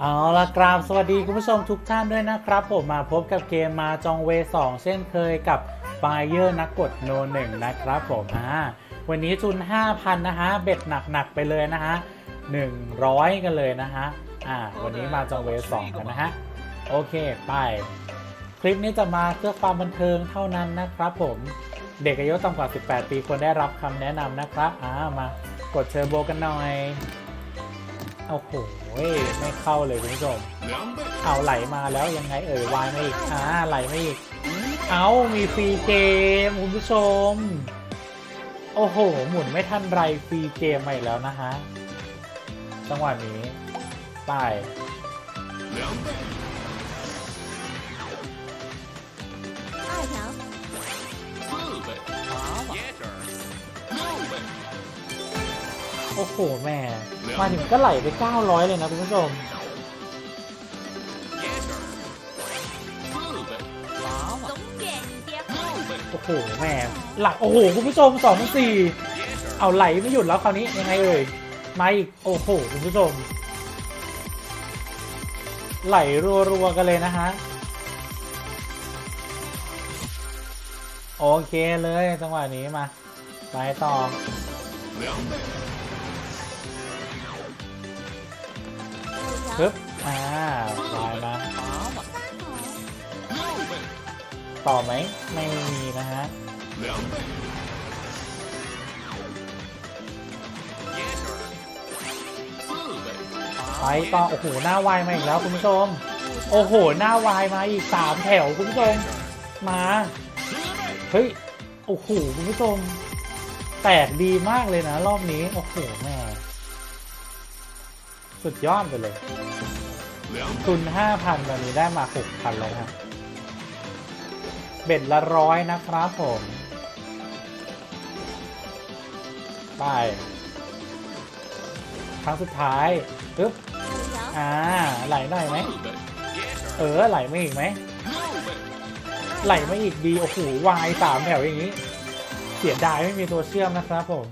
เอาละกราบสวัสดีคุณผู้ชมทุกท่านด้วยนะครับ ผมมาพบกับเกมมาจองเว 2 เช่นเคยกับปาเยอร์นักกดโนหนึ่งนะครับผมอ่าวันนี้ทุน 5,000 นะฮะ เบ็ดหนัก ๆ ไปเลยนะฮะ 100 กันเลยนะฮะอ่าวันนี้มาจองเว 2 กันนะฮะ โอเค ไป คลิปนี้จะมาเพื่อความบันเทิงเท่านั้นนะครับผมเด็กอายุต่ำกว่า 18 ปีควรได้รับคำแนะนำนะครับอ่ามา กดเชอร์โบกันหน่อย โอ้โหไม่เข้าเลยคุณผู้ชม เอาไหลมาแล้วยังไงเอ่ยวายไม่อีกอ่าไหลไม่อีก เอามีฟรีเกมคุณผู้ชม โอ้โห หมุนไม่ทันไรฟรีเกมใหม่แล้วนะฮะ จังหวะนี้ ไป โอ้โหแม่มาถึงก็ไหลไป 900 เลยนะคุณผู้ชมโอ้โหแม่หลักโอ้โหคุณผู้ชม2องสี่เอาไหลไม่หยุดแล้วคราวนี้ยังไงเอ่ยมาอีกโอ้โหคุณผู้ชม ไหลรัวๆกันเลยนะฮะโอเคเลยจังหวะนี้มาไปต่อ ปึ๊บอ่าไปมาต่อไหมไม่มีนะฮะไปต่อโอ้โหหน้าวายมาอีกแล้วคุณผู้ชม โอ้โหหน้าวายมาอีกสามแถวคุณผู้ชมมาเฮ้ยโอ้โหคุณผู้ชมแตกดีมากเลยนะ รอบนี้ โอ้โหแม่ สุดยอดไปเลยทุนห้าพันตอนนี้ได้มาหกพันแล้วครับเบ็ดละร้อยนะครับผม ไป ครั้งสุดท้ายปึ๊บ五条，อ่า ไหลหน่อยไหม เออ ไหลไม่อีกไหม ไหลไม่อีกดี โอ้โห วายสามแถวอย่างนี้ เสียดายไม่มีตัวเชื่อมนะครับผม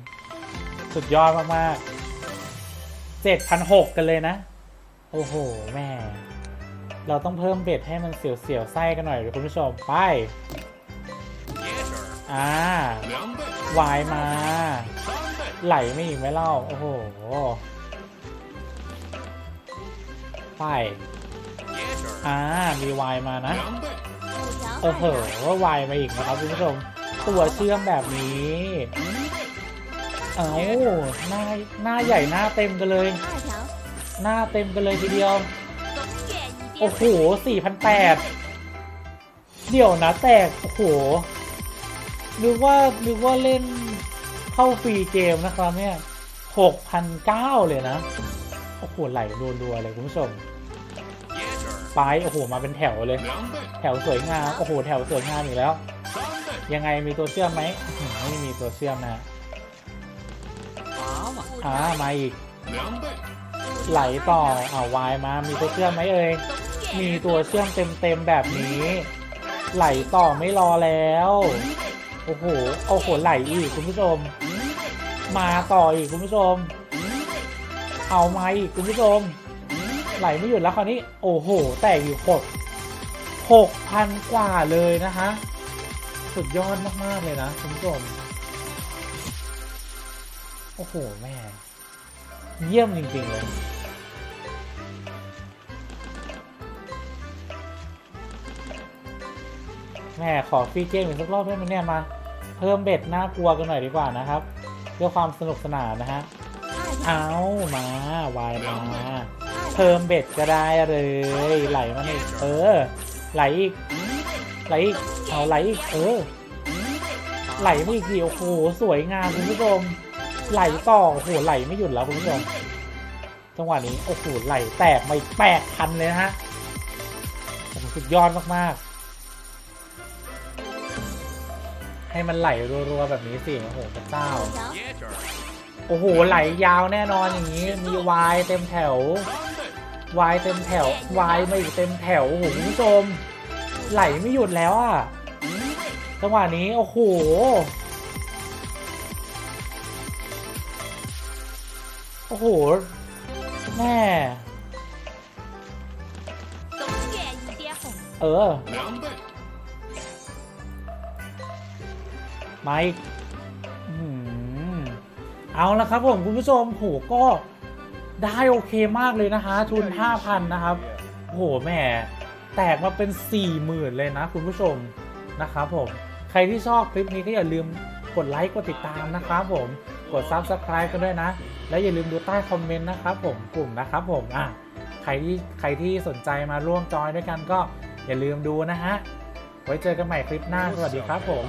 สุดยอดมาก ๆ เจ็ดพันหกกันเลยนะ โอ้โห แม่ เราต้องเพิ่มเบ็ดให้มันเสียวๆไส้กันหน่อยคุณผู้ชม ไปอ่าวายมา ไหลไม่อีกไม่เล่า โอ้โห ไปอ่ามีวายมานะ โอ้โหว่าวายมาอีกนะครับคุณผู้ชม ตัวเชื่อมแบบนี้ เอาหน้าหน้าใหญ่หน้าเต็มกันเลย หน้าเต็มกันเลยทีเดียว โอ้โหสี่พันแปดเดี๋ยวนะแตก โอ้โหนึกว่านึกว่าเล่นเข้าฟรีเกมนะครับเนี่ยหกพันเก้าเลยนะ โอ้โห ไหลรัวๆเลยคุณผู้ชมไปโอ้โห มาเป็นแถวเลย แถวสวยงาม โอ้โห แถวสวยงามอยู่แล้ว ยังไงมีตัวเชื่อมไหม ไม่มีตัวเชื่อมนะ อ่ามาอีก ไหลต่อเอาวายมา มีตัวเชื่อมไหมเอ่ยมีตัวเชื่อมเต็มๆแบบนี้ ไหลต่อไม่รอแล้ว โอ้โหโอ้โหไหลอีกคุณผู้ชม มาต่ออีกคุณผู้ชม เอามาอีคุณผู้ชม ไหลไม่หยุดแล้วคราวนี้ โอ้โห แตกอยู่หกหกพันกว่าเลยนะฮะ สุดยอดมากๆเลยนะคุณผู้ชม อ้โห แม่ เยี่ยมจริง ๆ เลย แม่ขอฟรีเกมอีกสักรอบได้ไหมเนี่ยมา เพิ่มเบ็ดน่ากลัวกันหน่อยดีกว่านะครับ เพื่อความสนุกสนานนะฮะ二条，เอามาวายมา เพิ่มเบ็ดก็ได้เลย ไหลมาอีกเออ ไหลอีก ไหลอีก เอาไหลอีก เออ ไหลไม่อีกดิโอ้โห สวยงามคุณผู้ชม ไหลต่อโอ้โหไหลไม่หยุดแล้วคุณผู้ชมจังหวะนี้โอ้โหไหลแตกไปแปดพันเลยนะฮะสุดยอดมากๆ ให้มันไหลรัวๆแบบนี้สิโอ้โหพระเจ้า，โอ้โหไหลยาวแน่นอนอย่างนี้มีวายเต็มแถววายเต็มแถววายมาอีกเต็มแถวโอ้โหคุณผู้ชมไหลไม่หยุดแล้วอะจังหวะนี้โอ้โห โอ้โห แม่เออ两倍，มาอีกอื้อหือเอาละครับผมคุณผู้ชมโหก็ได้โอเคมากเลยนะฮะทุน 5,000 นะครับโหแหม่แตกมาเป็น 40,000 เลยนะคุณผู้ชมนะครับผม ใครที่ชอบคลิปนี้ก็อย่าลืมกดไลค์ กดติดตามนะครับผม กด Subscribe กันด้วยนะ และอย่าลืมดูใต้คอมเมนต์นะครับผมกลุ่มนะครับผมอะใครที่ใครที่สนใจมาร่วมจอยด้วยกันก็อย่าลืมดูนะฮะไว้เจอกันใหม่คลิปหน้าสวัสดีครับผม。